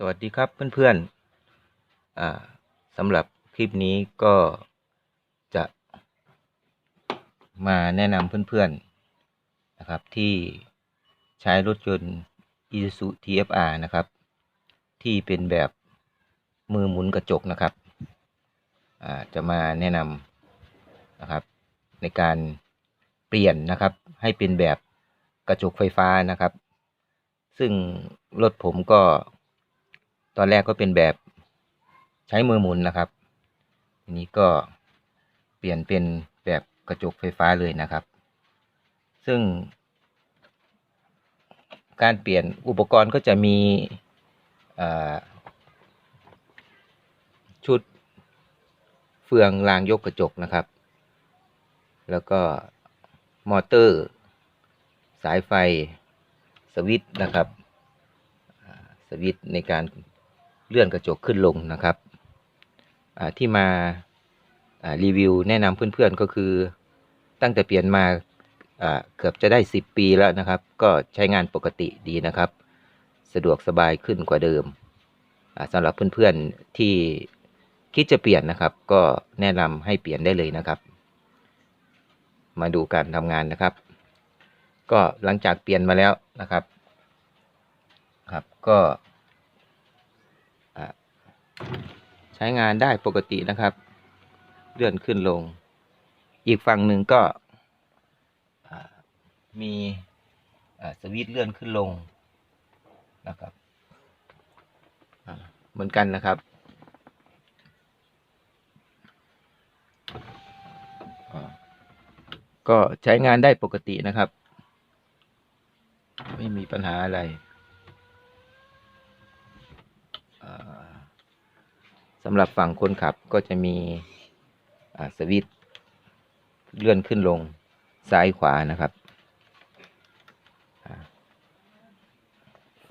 สวัสดีครับเพื่อนๆอ่าสำหรับคลิปนี้ก็จะมาแนะนำเพื่อนๆนะครับที่ใช้รถยนต์ Isuzu TFR นะครับ ที่เป็นแบบมือหมุนกระจกนะครับจะมาแนะนำนะครับในการเปลี่ยนนะครับให้เป็นแบบกระจกไฟฟ้านะครับ ซึ่งรถผมก็ ตอนแรกก็เป็นแบบใช้มือหมุนนะครับทีนี้ก็เปลี่ยนเป็นแบบกระจกไฟฟ้าเลยนะครับ ซึ่ง การเปลี่ยนอุปกรณ์ก็จะมีชุดเฟืองรางยกกระจกนะครับ แล้วก็มอเตอร์ สายไฟ สวิตช์นะครับ สวิตช์ในการ เลื่อนกระจกขึ้นลงนะครับที่มารีวิวแนะนำเพื่อนๆก็คือตั้งแต่เปลี่ยนมาเกือบจะได้ 10 ปีแล้วนะครับ ก็ใช้งานปกติดีนะครับ สะดวกสบายขึ้นกว่าเดิมสำหรับเพื่อนๆที่คิดจะเปลี่ยนนะครับ ก็แนะนำให้เปลี่ยนได้เลยนะครับ มาดูการทำงานนะครับ ก็หลังจากเปลี่ยนมาแล้วนะครับ ครับก็ ใช้งานได้ปกตินะครับ เลื่อนขึ้นลง อีกฝั่งหนึ่งก็มีสวิตช์เลื่อนขึ้นลงนะครับเหมือนกันนะครับก็ใช้งานได้ปกตินะครับ ไม่มีปัญหาอะไรอ่า สำหรับฝั่งคนขับก็จะมีสวิตเลื่อนขึ้นลงซ้ายขวานะครับ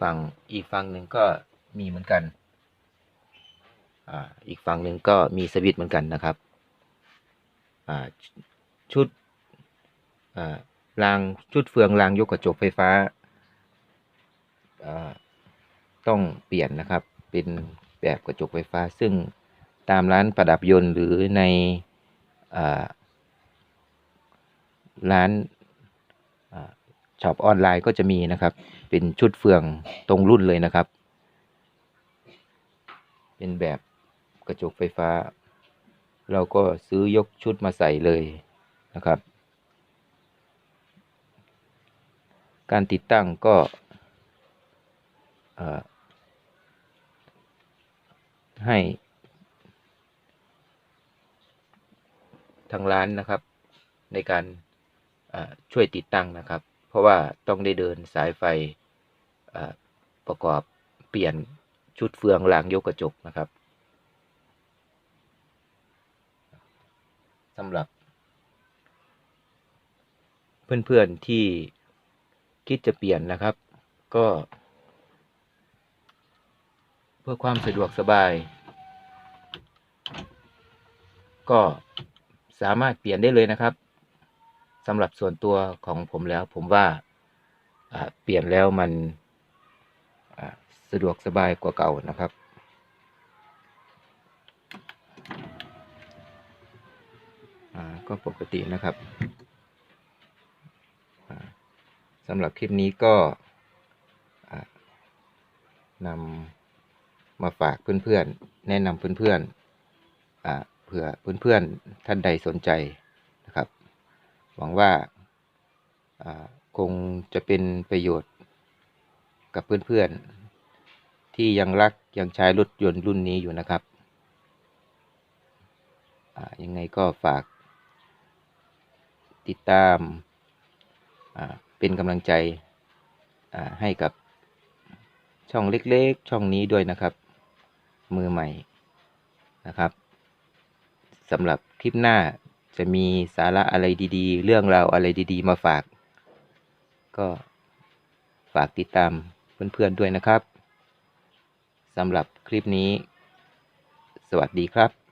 ฝั่งอีกฝั่งหนึ่งก็มีเหมือนกันอ,อีกฝั่งหนึ่งก็มีสวิตเหมือนกันนะครับชุดรางชุดเฟืองรางยกกระจกไฟฟ้าต้องเปลี่ยนนะครับ เป็น แบบกระจกไฟฟ้า ซึ่งตามร้านประดับยนต์หรือในอร้านช็อปออนไลน์ก็จะมีนะครับ เป็นชุดเฟืองตรงรุ่นเลยนะครับ เป็นแบบกระจกไฟฟ้า เราก็ซื้อยกชุดมาใส่เลยนะครับ การติดตั้งก็ ให้ทางร้านนะครับ ในการช่วยติดตั้งนะครับ เพราะว่าต้องได้เดินสายไฟประกอบเปลี่ยนชุดเฟืองรางยกกระจกนะครับสำหรับ เพื่อนๆที่คิดจะเปลี่ยนนะครับ ก็ เพื่อความสะดวกสบาย ก็สามารถเปลี่ยนได้เลยนะครับสำหรับส่วนตัวของผมแล้ว ผมว่าเปลี่ยนแล้วมันสะดวกสบายกว่าเก่านะครับ ก็ปกตินะครับสำหรับคลิปนี้ก็นำมาฝากเพื่อนๆ แนะนำเพื่อนๆอ่า เผื่อเพื่อนๆท่านใดสนใจนะครับ หวังว่าคงจะเป็นประโยชน์กับเพื่อนๆ ที่ยังรักยังใช้รถยนต์รุ่นนี้อยู่นะครับ ยังไงก็ฝากติดตามเป็นกำลังใจให้กับช่องเล็กๆ ช่องนี้ด้วยนะครับ มือใหม่นะครับ สำหรับคลิปหน้าจะมีสาระอะไรดีๆ เรื่องราวอะไรดีๆ มาฝาก ก็ฝากติดตามเพื่อนๆด้วยนะครับสำหรับคลิปนี้ สวัสดีครับ